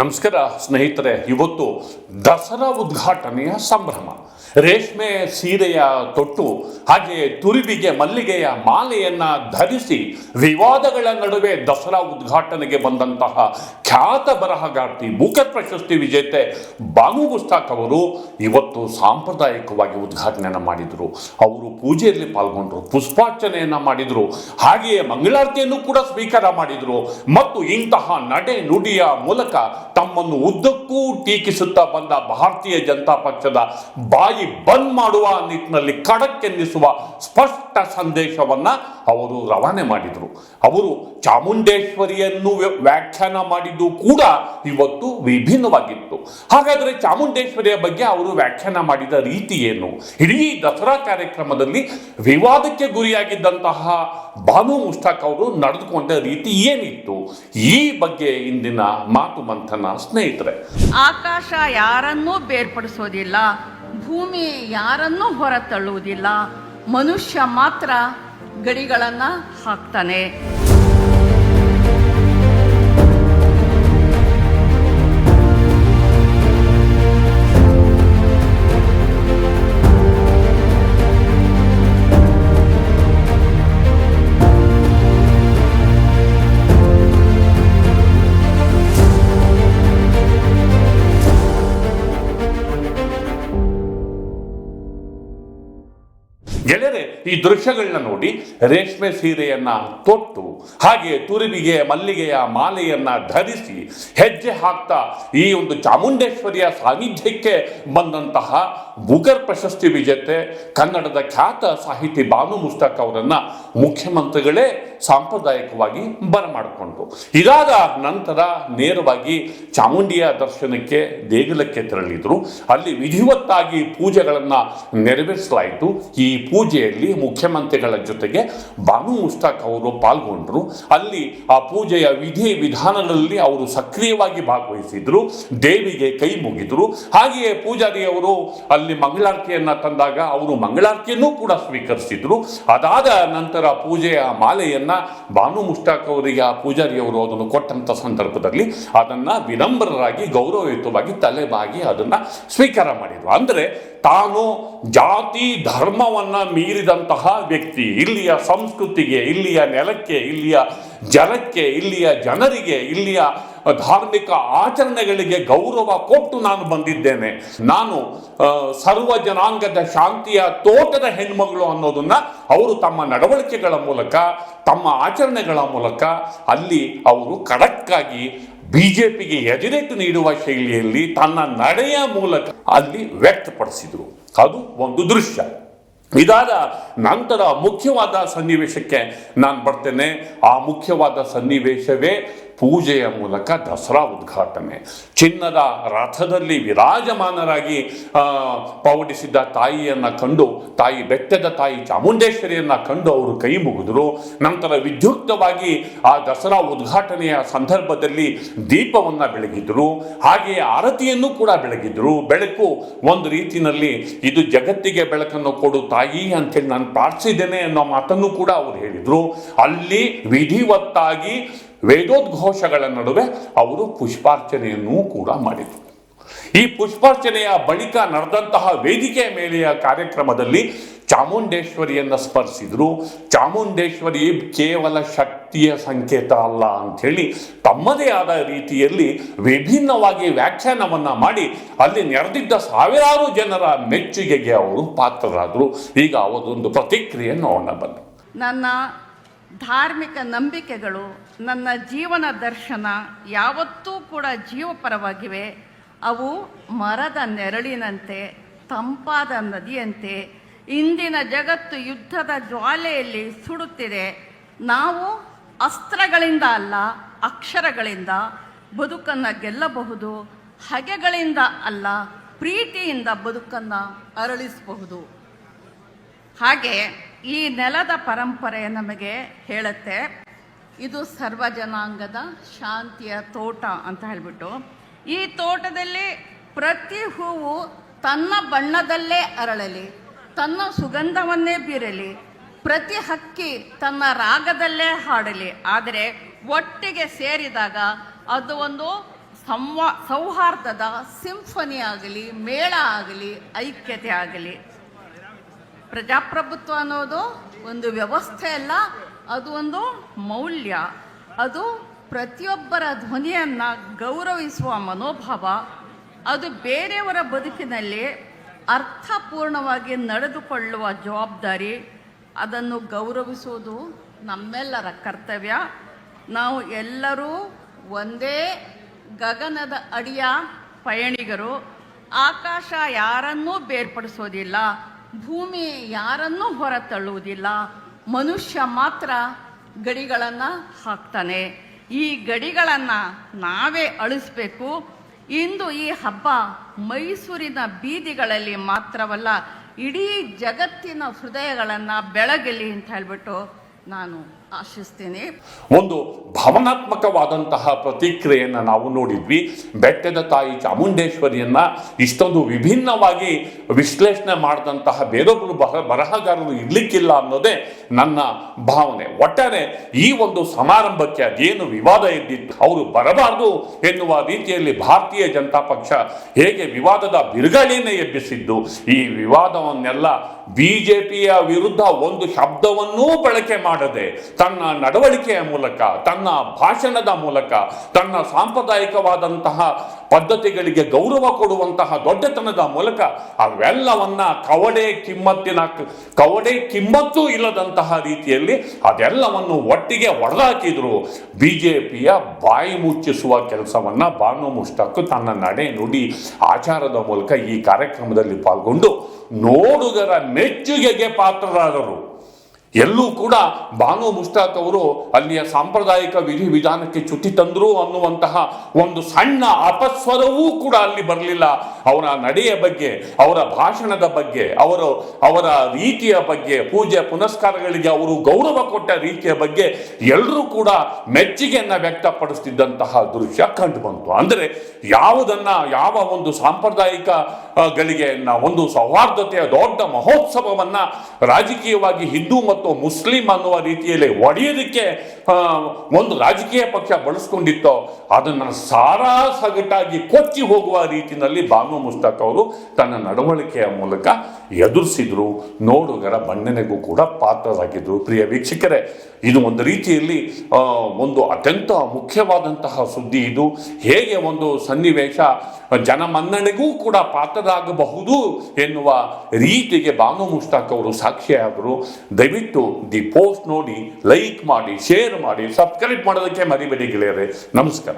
ನಮಸ್ಕಾರ ಸ್ನೇಹಿತರೆ ಇವತ್ತು ದಸರಾ ಉದ್ಘಾಟನೆಯ ಸಂಭ್ರಮ. ರೇಷ್ಮೆ ಸೀರೆಯ ತೊಟ್ಟು ಹಾಗೆ ತುರಿಬಿಗೆ ಮಲ್ಲಿಗೆಯ ಮಾಲೆಯನ್ನ ಧರಿಸಿ ವಿವಾದಗಳ ನಡುವೆ ದಸರಾ ಉದ್ಘಾಟನೆಗೆ ಬಂದಂತಹ ಖ್ಯಾತ ಬರಹಗಾರ್ತಿ ಬೂಕರ್ ಪ್ರಶಸ್ತಿ ವಿಜೇತೆ ಬಾನು ಗುಸ್ತಾಕ್ ಅವರು ಇವತ್ತು ಸಾಂಪ್ರದಾಯಿಕವಾಗಿ ಉದ್ಘಾಟನೆಯನ್ನು ಮಾಡಿದರು. ಅವರು ಪೂಜೆಯಲ್ಲಿ ಪಾಲ್ಗೊಂಡರು, ಪುಷ್ಪಾರ್ಚನೆಯನ್ನ ಮಾಡಿದರು, ಹಾಗೆಯೇ ಮಂಗಳಾರತಿಯನ್ನು ಕೂಡ ಸ್ವೀಕಾರ ಮಾಡಿದರು. ಮತ್ತು ಇಂತಹ ನಡೆ ನುಡಿಯ ಮೂಲಕ ತಮ್ಮನ್ನು ಉದ್ದಕ್ಕೂ ಟೀಕಿಸುತ್ತಾ ಬಂದ ಭಾರತೀಯ ಜನತಾ ಪಕ್ಷದ ಬಾಯಿ ಬಂದ್ ಮಾಡುವ ನಿಟ್ಟಿನಲ್ಲಿ ಖಡಕ್ಕೆನ್ನಿಸುವ ಸ್ಪಷ್ಟ ಸಂದೇಶವನ್ನ ಅವರು ರವಾನೆ ಮಾಡಿದರು. ಅವರು ಚಾಮುಂಡೇಶ್ವರಿಯನ್ನು ವ್ಯಾಖ್ಯಾನ ಮಾಡಿದ್ದು ಕೂಡ ಇವತ್ತು ವಿಭಿನ್ನವಾಗಿತ್ತು. ಹಾಗಾದರೆ ಚಾಮುಂಡೇಶ್ವರಿಯ ಬಗ್ಗೆ ಅವರು ವ್ಯಾಖ್ಯಾನ ಮಾಡಿದ ರೀತಿ ಏನು? ಇಡೀ ದಸರಾ ಕಾರ್ಯಕ್ರಮದಲ್ಲಿ ವಿವಾದಕ್ಕೆ ಗುರಿಯಾಗಿದ್ದಂತಹ ಬಾನು ಮುಷ್ತಾಕ್ ಅವರು ನಡೆದುಕೊಂಡ ರೀತಿ ಏನಿತ್ತು? ಈ ಬಗ್ಗೆ ಇಂದಿನ ಮಾತು ಮಂಥನ ಸ್ನೇಹಿತರೆ. ಆಕಾಶ ಯಾರನ್ನೂ ಬೇರ್ಪಡಿಸೋದಿಲ್ಲ. ಭೂಮಿ ಯಾರನ್ನೂ ಹೊರತಳ್ಳುವುದಿಲ್ಲ. ಮನುಷ್ಯ ಮಾತ್ರ ಗಡಿಗಳನ್ನು ಹಾಕ್ತಾನೆ. ಈ ದೃಶ್ಯಗಳನ್ನ ನೋಡಿ ರೇಷ್ಮೆ ಸೀರೆಯನ್ನ ತೊಟ್ಟು ಹಾಗೆ ತುರುವಿಗೆ ಮಲ್ಲಿಗೆಯ ಮಾಲೆಯನ್ನ ಧರಿಸಿ ಹೆಜ್ಜೆ ಹಾಕ್ತಾ ಈ ಒಂದು ಚಾಮುಂಡೇಶ್ವರಿಯ ಸಾನ್ನಿಧ್ಯಕ್ಕೆ ಬಂದಂತಹ ಬುಗರ್ ಪ್ರಶಸ್ತಿ ವಿಜೇತೆ, ಕನ್ನಡದ ಖ್ಯಾತ ಸಾಹಿತಿ ಬಾನು ಮುಸ್ತಾಕ್ ಅವರನ್ನ ಮುಖ್ಯಮಂತ್ರಿಗಳೇ ಸಾಂಪ್ರದಾಯಿಕವಾಗಿ ಬರಮಾಡಿಕೊಂಡ್ರು. ಇದಾದ ನಂತರ ನೇರವಾಗಿ ಚಾಮುಂಡಿಯ ದರ್ಶನಕ್ಕೆ ದೇಗುಲಕ್ಕೆ ತೆರಳಿದ್ರು. ಅಲ್ಲಿ ವಿಧಿವತ್ತಾಗಿ ಪೂಜೆಗಳನ್ನ ನೆರವೇರಿಸಲಾಯಿತು. ಈ ಪೂಜೆಯಲ್ಲಿ ಮುಖ್ಯಮಂತ್ರಿಗಳ ಜೊತೆಗೆ ಬಾನು ಮುಸ್ತಾಕ್ ಅವರು ಪಾಲ್ಗೊಂಡ್ರು. ಅಲ್ಲಿ ಆ ಪೂಜೆಯ ವಿಧಿ ವಿಧಾನಗಳಲ್ಲಿ ಅವರು ಸಕ್ರಿಯವಾಗಿ ಭಾಗವಹಿಸಿದ್ರು, ದೇವಿಗೆ ಕೈ ಮುಗಿದ್ರು. ಹಾಗೆಯೇ ಪೂಜಾರಿಯವರು ಅಲ್ಲಿ ಮಂಗಳಾರತಿಯನ್ನ ತಂದಾಗ ಅವರು ಮಂಗಳಾರತಿಯನ್ನು ಕೂಡ ಸ್ವೀಕರಿಸಿದ್ರು. ಅದಾದ ನಂತರ ಪೂಜೆಯ ಮಾಲೆಯನ್ನ ಬಾನು ಮುಸ್ತಾಕ್ ಅವರಿಗೆ, ಆ ಪೂಜಾರಿಯವರು ಅದನ್ನು ಕೊಟ್ಟಂತ ಸಂದರ್ಭದಲ್ಲಿ ಅದನ್ನ ವಿನಮ್ರರಾಗಿ, ಗೌರವಯುತವಾಗಿ ತಲೆಬಾಗಿ ಅದನ್ನ ಸ್ವೀಕಾರ ಮಾಡಿದ್ರು. ಅಂದ್ರೆ ತಾನು ಜಾತಿ ಧರ್ಮವನ್ನ ಮೀರಿದಂತಹ ವ್ಯಕ್ತಿ, ಇಲ್ಲಿಯ ಸಂಸ್ಕೃತಿಗೆ, ಇಲ್ಲಿಯ ನೆಲಕ್ಕೆ, ಇಲ್ಲಿಯ ಜನಕ್ಕೆ, ಇಲ್ಲಿಯ ಜನರಿಗೆ, ಇಲ್ಲಿಯ ಧಾರ್ಮಿಕ ಆಚರಣೆಗಳಿಗೆ ಗೌರವ ಕೊಟ್ಟು ನಾನು ಬಂದಿದ್ದೇನೆ. ನಾನು ಸರ್ವ ಜನಾಂಗದ ಶಾಂತಿಯ ತೋಟದ ಹೆಣ್ಮಗಳು ಅನ್ನೋದನ್ನ ಅವರು ತಮ್ಮ ನಡವಳಿಕೆಗಳ ಮೂಲಕ, ತಮ್ಮ ಆಚರಣೆಗಳ ಮೂಲಕ ಅಲ್ಲಿ ಅವರು ಖಡಕ್ಕಾಗಿ ಬಿಜೆಪಿಗೆ ಎದುರೇಟು ನೀಡುವ ಶೈಲಿಯಲ್ಲಿ ತನ್ನ ನಡೆಯ ಮೂಲಕ ಅಲ್ಲಿ ವ್ಯಕ್ತಪಡಿಸಿದರು. ಅದು ಒಂದು ದೃಶ್ಯ. ಇದಾದ ನಂತರ ಮುಖ್ಯವಾದ ಸನ್ನಿವೇಶಕ್ಕೆ ನಾನು ಬರ್ತೇನೆ. ಆ ಮುಖ್ಯವಾದ ಸನ್ನಿವೇಶವೇ ಪೂಜೆಯ ಮೂಲಕ ದಸರಾ ಉದ್ಘಾಟನೆ. ಚಿನ್ನದ ರಥದಲ್ಲಿ ವಿರಾಜಮಾನರಾಗಿ ತಾಯಿಯನ್ನು ತಾಯಿಯನ್ನ ಕಂಡು, ತಾಯಿ ಬೆಟ್ಟದ ತಾಯಿ ಚಾಮುಂಡೇಶ್ವರಿಯನ್ನ ಕಂಡು ಅವರು ಕೈ ಮುಗಿದರು. ನಂತರ ವಿದ್ಯುಕ್ತವಾಗಿ ಆ ದಸರಾ ಉದ್ಘಾಟನೆಯ ಸಂದರ್ಭದಲ್ಲಿ ದೀಪವನ್ನು ಬೆಳಗಿದ್ರು. ಹಾಗೆಯೇ ಆರತಿಯನ್ನು ಕೂಡ ಬೆಳಗಿದ್ರು. ಬೆಳಕು ಒಂದು ರೀತಿಯಲ್ಲಿ, ಇದು ಜಗತ್ತಿಗೆ ಬೆಳಕನ್ನು ಕೊಡು ತಾಯಿ ಅಂತೇಳಿ ನಾನು ಪ್ರಾರ್ಥಿಸಿದ್ದೇನೆ ಅನ್ನೋ ಮಾತನ್ನು ಕೂಡ ಅವರು ಹೇಳಿದರು. ಅಲ್ಲಿ ವಿಧಿವತ್ತಾಗಿ ವೇದೋದ್ಘೋಷಗಳ ನಡುವೆ ಅವರು ಪುಷ್ಪಾರ್ಚನೆಯನ್ನೂ ಕೂಡ ಮಾಡಿದರು. ಈ ಪುಷ್ಪಾರ್ಚನೆಯ ಬಳಿಕ ನಡೆದಂತಹ ವೇದಿಕೆಯ ಮೇಲೆಯ ಕಾರ್ಯಕ್ರಮದಲ್ಲಿ ಚಾಮುಂಡೇಶ್ವರಿಯನ್ನು ಸ್ಪರ್ಶಿಸಿದರು ಚಾಮುಂಡೇಶ್ವರಿ ಕೇವಲ ಶಕ್ತಿಯ ಸಂಕೇತ ಅಲ್ಲ ಅಂಥೇಳಿ ತಮ್ಮದೇ ಆದ ರೀತಿಯಲ್ಲಿ ವಿಭಿನ್ನವಾಗಿ ವ್ಯಾಖ್ಯಾನವನ್ನು ಮಾಡಿ ಅಲ್ಲಿ ನೆರೆದಿದ್ದ ಸಾವಿರಾರು ಜನರ ಮೆಚ್ಚುಗೆಗೆ ಅವರು ಪಾತ್ರರಾದರು. ಈಗ ಅವರೊಂದು ಪ್ರತಿಕ್ರಿಯೆ ನೋಡೋಣ ಬನ್ನಿ. ನನ್ನ ಧಾರ್ಮಿಕ ನಂಬಿಕೆಗಳು ನನ್ನ ಜೀವನ ದರ್ಶನ ಯಾವತ್ತೂ ಕೂಡ ಜೀವಪರವಾಗಿವೆ. ಅವು ಮರದ ನೆರಳಿನಂತೆ, ತಂಪಾದ ನದಿಯಂತೆ, ಇಂದಿನ ಜಗತ್ತು ಯುದ್ಧದ ಜ್ವಾಲೆಯಲ್ಲಿ ಸುಡುತ್ತಿದೆ. ನಾವು ಅಸ್ತ್ರಗಳಿಂದ ಅಲ್ಲ, ಅಕ್ಷರಗಳಿಂದ ಬದುಕನ್ನು ಗೆಲ್ಲಬಹುದು, ಹಗೆಗಳಿಂದ ಅಲ್ಲ, ಪ್ರೀತಿಯಿಂದ ಬದುಕನ್ನು ಅರಳಿಸಬಹುದು. ಹಾಗೆ ಈ ನೆಲದ ಪರಂಪರೆ ನಮಗೆ ಹೇಳುತ್ತೆ. ಇದು ಸರ್ವ ಜನಾಂಗದ ಶಾಂತಿಯ ತೋಟ ಅಂತ ಹೇಳಿಬಿಟ್ಟು, ಈ ತೋಟದಲ್ಲಿ ಪ್ರತಿ ಹೂವು ತನ್ನ ಬಣ್ಣದಲ್ಲೇ ಅರಳಲಿ, ತನ್ನ ಸುಗಂಧವನ್ನೇ ಬೀರಲಿ, ಪ್ರತಿ ಹಕ್ಕಿ ತನ್ನ ರಾಗದಲ್ಲೇ ಹಾಡಲಿ. ಆದರೆ ಒಟ್ಟಿಗೆ ಸೇರಿದಾಗ ಅದು ಒಂದು ಸಂವಾ, ಸೌಹಾರ್ದದ ಸಿಂಫನಿ ಆಗಲಿ, ಮೇಳ ಆಗಲಿ, ಐಕ್ಯತೆ ಆಗಲಿ. ಪ್ರಜಾಪ್ರಭುತ್ವ ಅನ್ನೋದು ಒಂದು ವ್ಯವಸ್ಥೆ ಅಲ್ಲ ಅದು ಒಂದು ಮೌಲ್ಯ, ಅದು ಪ್ರತಿಯೊಬ್ಬರ ಧ್ವನಿಯನ್ನು ಗೌರವಿಸುವ ಮನೋಭಾವ, ಅದು ಬೇರೆಯವರ ಬದುಕಿನಲ್ಲಿ ಅರ್ಥಪೂರ್ಣವಾಗಿ ನಡೆದುಕೊಳ್ಳುವ ಜವಾಬ್ದಾರಿ, ಅದನ್ನು ಗೌರವಿಸುವುದು ನಮ್ಮೆಲ್ಲರ ಕರ್ತವ್ಯ. ನಾವು ಎಲ್ಲರೂ ಒಂದೇ ಗಗನದ ಅಡಿಯ ಪಯಣಿಗರು. ಆಕಾಶ ಯಾರನ್ನೂ ಬೇರ್ಪಡಿಸೋದಿಲ್ಲ, ಭೂಮಿ ಯಾರನ್ನೂ ಹೊರತಳ್ಳುವುದಿಲ್ಲ. ಮನುಷ್ಯ ಮಾತ್ರ ಗಡಿಗಳನ್ನು ಹಾಕ್ತಾನೆ. ಈ ಗಡಿಗಳನ್ನು ನಾವೇ ಅಳಿಸ್ಬೇಕು. ಇಂದು ಈ ಹಬ್ಬ ಮೈಸೂರಿನ ಬೀದಿಗಳಲ್ಲಿ ಮಾತ್ರವಲ್ಲ, ಇಡೀ ಜಗತ್ತಿನ ಹೃದಯಗಳನ್ನು ಬೆಳಗಲಿ ಅಂತ ಹೇಳ್ಬಿಟ್ಟು ನಾನು ಆಶಿಸ್ತೀನಿ. ಒಂದು ಭಾವನಾತ್ಮಕವಾದಂತಹ ಪ್ರತಿಕ್ರಿಯೆಯನ್ನು ನಾವು ನೋಡಿದ್ವಿ. ಬೆಟ್ಟದ ತಾಯಿ ಚಾಮುಂಡೇಶ್ವರಿಯನ್ನ ಇಷ್ಟೊಂದು ವಿಭಿನ್ನವಾಗಿ ವಿಶ್ಲೇಷಣೆ ಮಾಡಿದಂತಹ ಬೇರೊಬ್ಬರು ಬಹ, ಬರಹಗಾರರು ಇರ್ಲಿಕ್ಕಿಲ್ಲ ಅನ್ನೋದೇ ನನ್ನ ಭಾವನೆ. ಒಟ್ಟಾರೆ ಈ ಒಂದು ಸಮಾರಂಭಕ್ಕೆ ಅದೇನು ವಿವಾದ ಇದ್ದಿತ್ತು ಅವರು ಬರಬಾರದು ಎನ್ನುವ ರೀತಿಯಲ್ಲಿ ಭಾರತೀಯ ಜನತಾ ಪಕ್ಷ ಹೇಗೆ ವಿವಾದದ ಬಿರುಗಾಳಿಯನ್ನೇ ಎಬ್ಬಿಸಿದ್ದು, ಈ ವಿವಾದವನ್ನೆಲ್ಲ ಬಿಜೆಪಿಯ ವಿರುದ್ಧ ಒಂದು ಶಬ್ದವನ್ನೂ ಬಳಕೆ ಮಾಡದೆ ತನ್ನ ನಡವಳಿಕೆಯ ಮೂಲಕ, ತನ್ನ ಭಾಷಣದ ಮೂಲಕ, ತನ್ನ ಸಾಂಪ್ರದಾಯಿಕವಾದಂತಹ ಪದ್ಧತಿಗಳಿಗೆ ಗೌರವ ಕೊಡುವಂತಹ ದೊಡ್ಡತನದ ಮೂಲಕ ಅವೆಲ್ಲವನ್ನ ಕವಡೆ ಕಿಮ್ಮತ್ತಿನ, ಕವಡೆ ಕಿಮ್ಮತ್ತು ಇಲ್ಲದಂತಹ ರೀತಿಯಲ್ಲಿ ಅದೆಲ್ಲವನ್ನು ಒಟ್ಟಿಗೆ ಹೊಡೆದಾಕಿದ್ರು ಪಿಯ ಬಾಯಿ ಮುಚ್ಚಿಸುವ ಕೆಲಸವನ್ನ ಬಾನು ಮುಷ್ಟಕ್ಕು ತನ್ನ ನಡೆ ನುಡಿ ಆಚಾರದ ಮೂಲಕ ಈ ಕಾರ್ಯಕ್ರಮದಲ್ಲಿ ಪಾಲ್ಗೊಂಡು ನೋಡುಗರ ಮೆಚ್ಚುಗೆಗೆ ಪಾತ್ರರಾದರು. ಎಲ್ಲೂ ಕೂಡ ಬಾನು ಮುಷ್ತಾಕ್ ಅವರು ಅಲ್ಲಿಯ ಸಾಂಪ್ರದಾಯಿಕ ವಿಧಿ ವಿಧಾನಕ್ಕೆ ಚ್ಯುತಿ ತಂದ್ರು ಅನ್ನುವಂತಹ ಒಂದು ಸಣ್ಣ ಅಪಸ್ವರವೂ ಕೂಡ ಅಲ್ಲಿ ಬರಲಿಲ್ಲ. ಅವರ ನಡೆಯ ಬಗ್ಗೆ, ಅವರ ಭಾಷಣದ ಬಗ್ಗೆ, ಅವರು ಅವರ ರೀತಿಯ ಬಗ್ಗೆ, ಪೂಜೆ ಪುನಸ್ಕಾರಗಳಿಗೆ ಅವರು ಗೌರವ ಕೊಟ್ಟ ರೀತಿಯ ಬಗ್ಗೆ ಎಲ್ಲರೂ ಕೂಡ ಮೆಚ್ಚುಗೆಯನ್ನು ವ್ಯಕ್ತಪಡಿಸ್ತಿದ್ದಂತಹ ದೃಶ್ಯ ಕಂಡು ಬಂತು. ಅಂದರೆ ಯಾವುದನ್ನ, ಯಾವ ಒಂದು ಸಾಂಪ್ರದಾಯಿಕ ಗಳಿಗೆ ಒಂದು ಸೌಹಾರ್ದತೆಯ ದೊಡ್ಡ ಮಹೋತ್ಸವವನ್ನ ರಾಜಕೀಯವಾಗಿ ಹಿಂದೂ ಮತ್ತು ಮುಸ್ಲಿಂ ಅನ್ನುವ ರೀತಿಯಲ್ಲಿ ಒಡೆಯೋದಕ್ಕೆ ಒಂದು ರಾಜಕೀಯ ಪಕ್ಷ ಬಳಸ್ಕೊಂಡಿತ್ತೋ, ಅದನ್ನು ಸಾರಾ ಸಗಟಾಗಿ ಕೊಚ್ಚಿ ಹೋಗುವ ರೀತಿಯಲ್ಲಿ ಬಾನು ಮುಸ್ತಾಕ್ ಅವರು ತನ್ನ ನಡವಳಿಕೆಯ ಮೂಲಕ ಎದುರಿಸಿದ್ರು. ನೋಡುಗರ ಬಣ್ಣನೆಗೂ ಕೂಡ ಪಾತ್ರರಾಗಿದ್ದರು ಪ್ರಿಯ ವೀಕ್ಷಕರೇ, ಇದು ಒಂದು ರೀತಿಯಲ್ಲಿ ಒಂದು ಅತ್ಯಂತ ಮುಖ್ಯವಾದಂತಹ ಸುದ್ದಿ ಇದು. ಹೇಗೆ ಒಂದು ಸನ್ನಿವೇಶ ಜನಮನ್ನಣೆಗೂ ಕೂಡ ಪಾತ್ರರಾಗಬಹುದು ಎನ್ನುವ ರೀತಿಗೆ ಬಾನು ಮುಸ್ತಾಕ್ ಅವರು ಸಾಕ್ಷಿಯಾದರು. ದಯವಿಟ್ಟು ದಿ ಪೋಸ್ಟ್ ನೋಡಿ, ಲೈಕ್ ಮಾಡಿ ಶೇರ್ ಮಾಡಿ ಸಬ್ಸ್ಕ್ರೈಬ್ ಮಾಡೋದಕ್ಕೆ ಮರಿಬೇಡಿ ಗೆಳೆಯರೆ ನಮಸ್ಕಾರ